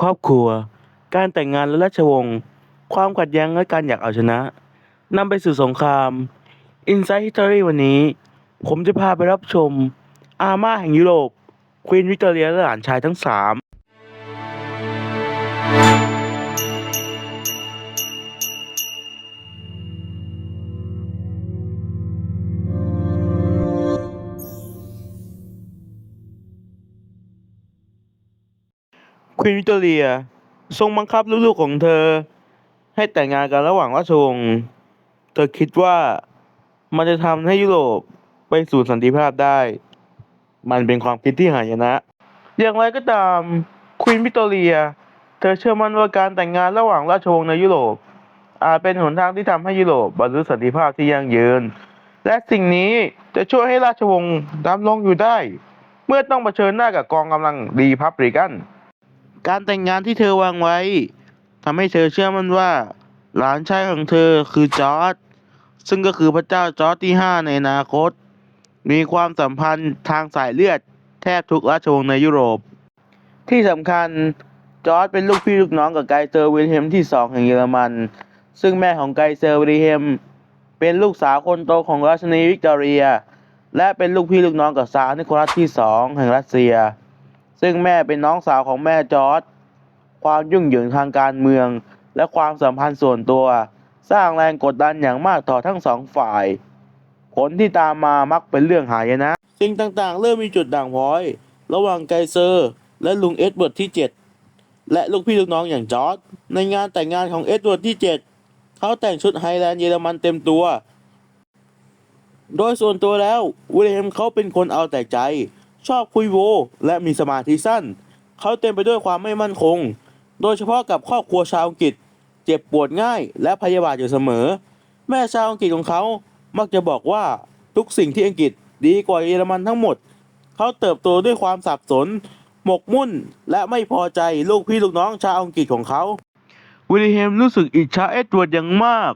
ครอบครัว การแต่งงานและราชวงศ์ ความขัดแย้งและการอยากเอาชนะนำไปสู่สงคราม Inside History วันนี้ ผมจะพาไปรับชม อาม่าแห่งยุโรปควีนวิกตอเรียและหลานชายทั้งสาม ควีนวิกตอเรีย ทรงบังคับลูกๆของเธอ ให้แต่งงานกันระหว่างราชวงศ์เธอคิดว่ามันจะทำให้ยุโรปไปสู่สันติภาพได้ มันเป็นความคิดที่หายนะ อย่างไรก็ตามควีนวิกตอเรีย เธอเชื่อมั่นว่าการแต่งงานระหว่างราชวงศ์ในยุโรป อาจเป็นหนทางที่ทำให้ยุโรปบรรลุสันติภาพที่ยั่งยืน และสิ่งนี้จะช่วยให้ราชวงศ์ดำรงอยู่ได้ เมื่อต้องเผชิญหน้ากับกองกำลังรีพับลิกัน การแต่งงานที่เธอวางไว้ทำให้เธอเชื่อมั่นว่า หลานชายของเธอคือจอร์จซึ่งก็คือพระเจ้าจอร์จที่ห้าในอนาคต มีความสัมพันธ์ทางสายเลือดแทบทุกราชวงศ์ในยุโรป ที่สำคัญจอร์จเป็นลูกพี่ลูกน้องกับไกเซอร์วิลเฮมที่สองแห่งเยอรมัน ซึ่งแม่ของไกเซอร์วิลเฮมเป็นลูกสาวคนโตของราชินีวิกตอเรีย และเป็นลูกพี่ลูกน้องกับซาร์นิโคลัสที่สองแห่งรัสเซีย ซึ่งแม่เป็นน้องสาวของแม่จอร์จความยุ่งเหยิงทางการเมือง และความสัมพันธ์ส่วนตัว สร้างแรงกดดันอย่างมากต่อทั้งสองฝ่าย ผลที่ตามมามักเป็นเรื่องหายนะ สิ่งต่างๆ เริ่มมีจุดด่างพร้อย ระหว่างไกเซอร์ และลุงเอ็ดเวิร์ดที่ 7 และลูกพี่ลูกน้องอย่างจอร์จในงานแต่งงานของเอ็ดเวิร์ดที่ 7 เขาแต่งชุดไฮแลนด์เยอรมันเต็มตัว โดยส่วนตัวแล้ววิลเฮมเขาเป็นคนเอาแต่ใจ ชอบคุยโว และมีสมาธิสั้น เขาเต็มไปด้วยความไม่มั่นคง โดยเฉพาะกับครอบครัวชาวอังกฤษ เจ็บปวดง่ายและพยาบาทอยู่เสมอ แม่ชาวอังกฤษของเขามักจะบอกว่าทุกสิ่งที่อังกฤษดีกว่าเยอรมันทั้งหมด เขาเติบโตด้วยความสับสน หมกมุ่นและไม่พอใจลูกพี่ลูกน้องชาวอังกฤษของเขาวิลเฮมรู้สึกอิจฉาเอ็ดเวิร์ดอย่างมาก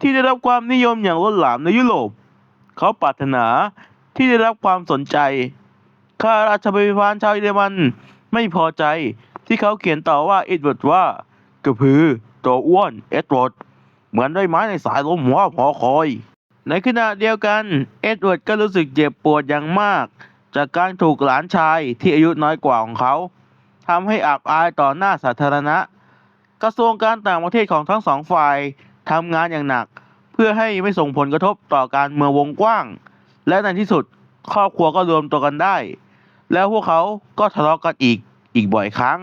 ที่ได้รับความนิยมอย่างล้นหลามในยุโรป เขาปรารถนาที่ได้รับความสนใจ ข้าราชบริพารชาวเยอรมันไม่พอใจที่เขาเขียนต่อว่าเอ็ดเวิร์ดว่า กระพือตัวอ้วนเอ็ดเวิร์ดเหมือนได้ไม้ในสายลมหัวพอคอย ในขณะเดียวกันเอ็ดเวิร์ดก็รู้สึกเจ็บปวดอย่างมาก จากการถูกหลานชายที่อายุน้อยกว่าของเขาทำให้อับอายต่อหน้าสาธารณะ กระทรวงการต่างประเทศของทั้งสองฝ่ายทำงานอย่างหนัก เพื่อให้ไม่ส่งผลกระทบต่อการเมืองวงกว้าง และในที่สุดครอบครัวก็รวมตัวกันได้ แล้วพวกเขาก็ทะเลาะกันอีกอีกบ่อยครั้ง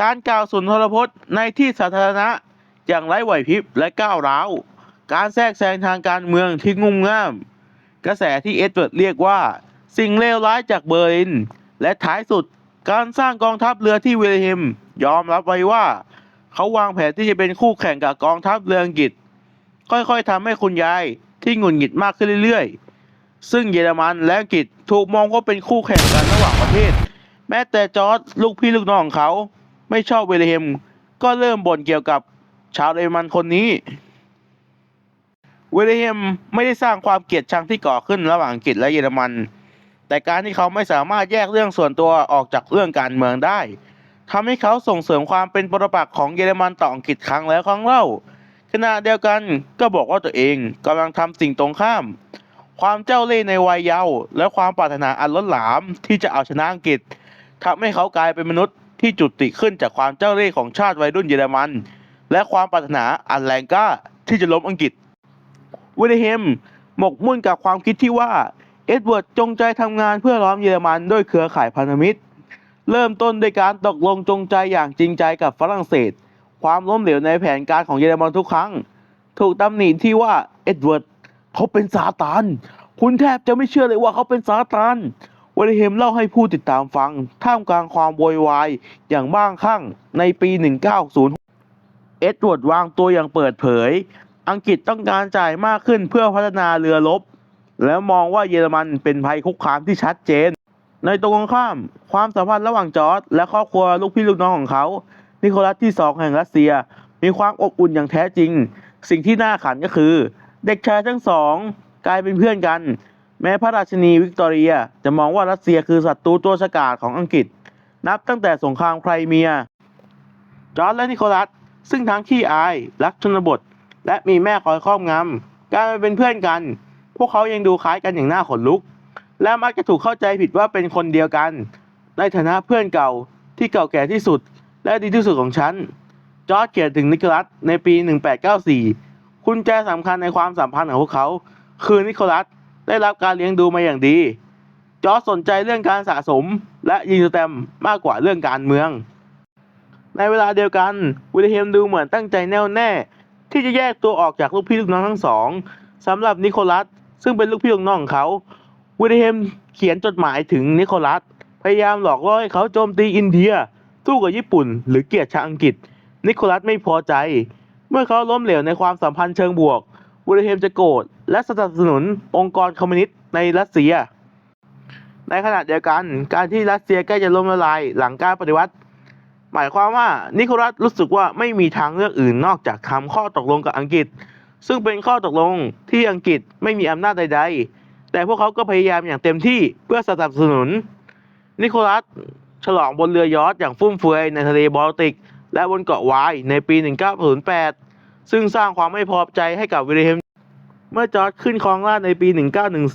การกล่าวสุนทรพจน์ในที่สาธารณะอย่างไร้ไหวพริบและก้าวร้าว การแทรกแซงทางการเมืองที่งุ่มง่าม กระแสที่เอ็ดเวิร์ดเรียกว่า สิ่งเลวร้ายจากเบอร์ลิน และท้ายสุดการสร้างกองทัพเรือที่วิลเฮมยอมรับไว้ว่า เขาวางแผนที่จะเป็นคู่แข่งกับกองทัพเรืออังกฤษ ค่อยๆทำให้คุณยายที่หงุดหงิดมากขึ้นเรื่อยๆ ซึ่งเยอรมันและอังกฤษถูกมองว่าเป็นคู่แข่งกันระหว่าง เทศ แม้แต่จอร์จลูกพี่ลูกน้องของเขา ไม่ชอบเวลเฮม ก็เริ่มบ่นเกี่ยวกับชาวเยอรมันคนนี้ เวลเฮมไม่ได้สร้างความเกลียดชังที่ก่อขึ้นระหว่างอังกฤษและเยอรมัน แต่การที่เขาไม่สามารถแยกเรื่องส่วนตัวออกจากเรื่องการเมืองได้ทำให้เขาส่งเสริมความเป็นปรปักษ์ของเยอรมันต่ออังกฤษครั้งแล้วครั้งเล่าขณะเดียวกันก็บอกว่าตัวเองกำลังทำสิ่งตรงข้าม ความเจ้าเล่ห์ในวัยเยาว์และความปรารถนาอันล้นหลามที่จะเอาชนะอังกฤษทำให้เขากลายเป็นมนุษย์ที่จุติขึ้นจากความเจ้าเล่ห์ของชาติวัยรุ่นเยอรมัน และความปรารถนาอันแรงกล้าที่จะล้มอังกฤษวิลเฮมหมกมุ่นกับความคิดที่ว่าเอ็ดเวิร์ดจงใจทำงานเพื่อล้อมเยอรมันด้วยเครือข่ายพันธมิตร เริ่มต้นด้วยการตกลงจงใจอย่างจริงใจกับฝรั่งเศส ความล้มเหลวในแผนการของเยอรมันทุกครั้ง ถูกตำหนิที่ว่าเอ็ดเวิร์ด เขาเป็นซาตาน คุณแทบจะไม่เชื่อเลยว่าเขาเป็นซาตานวิลเฮมเล่าให้ผู้ติดตามฟัง ท่ามกลางความโวยวายอย่างบ้างคลั่งในปี 1906 เอ็ดเวิร์ดวางตัวอย่างเปิดเผย อังกฤษต้องการจ่ายมากขึ้นเพื่อพัฒนาเรือรบและมองว่าเยอรมันเป็นภัยคุกคามที่ชัดเจน ในตรงข้าม ความสัมพันธ์ระหว่างจอร์จและครอบครัวลูกพี่ลูกน้องของเขา นิโคลัสที่สองแห่งรัสเซีย มีความอบอุ่นอย่างแท้จริง สิ่งที่น่าขันก็คือ เด็กชายทั้งสองกลายเป็นเพื่อนกัน แม้พระราชินีวิกตอเรียจะมองว่ารัสเซียคือศัตรูตัวฉกาจของอังกฤษ นับตั้งแต่สงครามไครเมีย จอร์จและนิโคลัส ซึ่งทั้งขี้อาย รักชนบท และมีแม่คอยครอบงำการเป็นเพื่อนกัน พวกเขายังดูคล้ายกันอย่างน่าขนลุก และมักจะถูกเข้าใจผิดว่าเป็นคนเดียวกัน ในฐานะเพื่อนเก่าที่เก่าแก่ที่สุด และดีที่สุดของฉันจอร์จเขียนถึงนิโคลัสในปี 1894 คุณแจสำคัญในความสัมพันธ์ของพวกเขา คือนิโคลัสได้รับการเลี้ยงดูมาอย่างดี จอร์จสนใจเรื่องการสะสมและยิงสแตมมากกว่าเรื่องการเมือง ในเวลาเดียวกันวิลเฮมดูเหมือนตั้งใจแน่วแน่ ที่จะแยกตัวออกจากลูกพี่ลูกน้องทั้งสองสำหรับนิโคลัสซึ่งเป็นลูกพี่ลูกน้องของเขาวิลเฮมเขียนจดหมายถึงนิโคลัสพยายามหลอกล่อให้เขาโจมตีอินเดียสู้กับญี่ปุ่น หรือเกลียดชาวอังกฤษ นิโคลัสไม่พอใจ เมื่อเขาล้มเหลวในความสัมพันธ์เชิงบวกวิลเฮมจะโกรธและสนับสนุนองค์กรคอมมิวนิสต์ในรัสเซีย ในขณะเดียวกันการที่รัสเซียใกล้จะล้มละลายหลังการปฏิวัติ หมายความว่านิโคลัสรู้สึกว่าไม่มีทางเลือกอื่นนอกจากทำข้อตกลงกับอังกฤษ ซึ่งเป็นข้อตกลงที่อังกฤษไม่มีอำนาจใด ๆ แต่พวกเขาก็พยายามอย่างเต็มที่เพื่อสนับสนุน นิโคลัสฉลองบนเรือยอชต์อย่างฟุ่มเฟือยในทะเลบอลติก และบนเกาะวายในปี 1908 ซึ่งสร้างความไม่พอใจให้กับวิลเฮม เมื่อจอร์จขึ้นครองราชในปี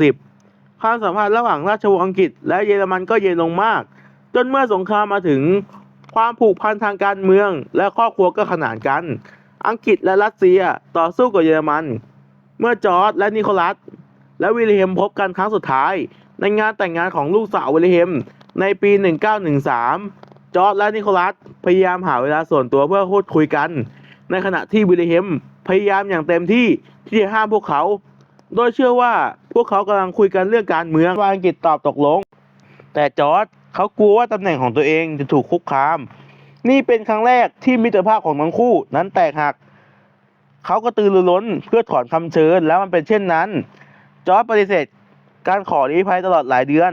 1910 ความสัมพันธ์ระหว่างราชวงศ์อังกฤษ และเยอรมันก็เย็นลงมาก จนเมื่อสงครามมาถึงความผูกพันทางการเมืองและครอบครัวก็ขนานกัน อังกฤษและรัสเซียต่อสู้กับเยอรมัน เมื่อจอร์จและนิโคลัส และวิลเฮมพบกันครั้งสุดท้าย ในงานแต่งงานของลูกสาววิลเฮมในปี 1913 จอร์จและนิโคลัสพยายามหาเวลาส่วนตัวเพื่อพูดคุยกัน ในขณะที่วิลเฮมพยายามอย่างเต็มที่ที่จะห้ามพวกเขา โดยเชื่อว่าพวกเขากำลังคุยกันเรื่องการเมืองวางกฤษตอบตกลง แต่จอร์จเขากลัวว่าตำแหน่งของตัวเองจะถูกคุกคาม นี่เป็นครั้งแรกที่มิตรภาพของทั้งคู่นั้นแตกหัก เขาก็ตือรือร้นเพื่อถอนคำเชิญแล้วมันเป็นเช่นนั้น จอร์จปฏิเสธการขอลี้ภัยตลอดหลายเดือน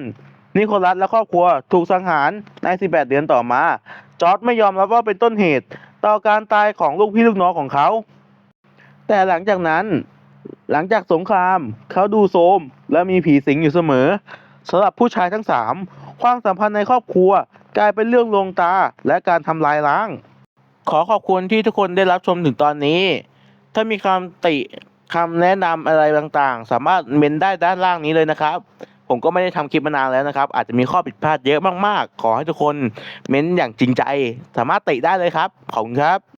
นิโคลัสและครอบครัวถูกสังหารใน 18 เดือนต่อมา จอร์จไม่ยอมรับว่าเป็นต้นเหตุต่อการตายของลูกพี่ลูกน้องของเขา แต่หลังจากนั้นหลังจากสงครามเขาดูโทรมและมีผีสิงอยู่เสมอสำหรับผู้ชายทั้งสามความสัมพันธ์ในครอบครัวกลายเป็นเรื่องลวงตาและการทำลายล้าง ขอขอบคุณที่ทุกคนได้รับชมถึงตอนนี้ ถ้ามีคำติคำแนะนำอะไรต่างๆ สามารถเมนได้ด้านล่างนี้เลยนะครับ ผมก็ไม่ได้ทำคลิปมานานแล้วนะครับ อาจจะมีข้อผิดพลาดเยอะมากๆ ขอให้ทุกคนเม้นอย่างจริงใจ สามารถติได้เลยครับ ขอบคุณครับ